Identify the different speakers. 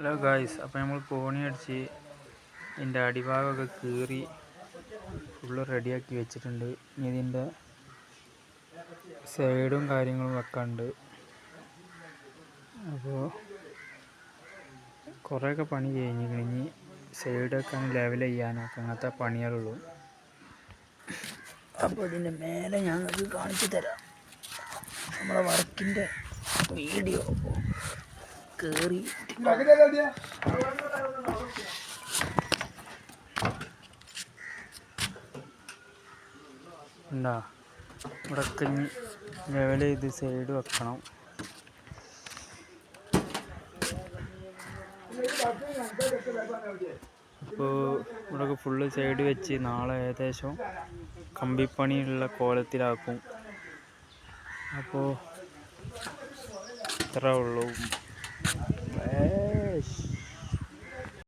Speaker 1: Hello guys അപ്പോൾ നമ്മൾ കോണി അടിച്ച് ഇതിന്റെ അടിഭാഗമൊക്കെ കീറി ഫുള്ള് റെഡിയാക്കി വെച്ചിട്ടുണ്ട്. ഇനി ഇതിന്റെ സൈഡും കാര്യങ്ങളും വെക്കാണ്ട് അപ്പോൾ കുറേയൊക്കെ പണി കഴിഞ്ഞിരിക്കണം. ഇനി സൈഡൊക്കെ ലെവൽ ചെയ്യാനൊക്കെ അങ്ങനത്തെ പണികളുള്ളൂ. അപ്പോൾ ഇതിന്റെ മേലെ ഞങ്ങൾക്ക് കാണിച്ചു തരാം. നമ്മുടെ വർക്കിന്റെ വീഡിയോ കയറി ഉണ്ടാ ഇവിടെ കഞ്ഞി ലെവൽ ചെയ്ത് സൈഡ് വെക്കണം. ഇപ്പോൾ ഇവിടെ ഫുള്ള് സൈഡ് വെച്ച് നാളെ ഏകദേശം കമ്പിപ്പണിയുള്ള കോലത്തിലാക്കും. അപ്പോൾ ഇത്രേ ഉള്ളൂ. Man.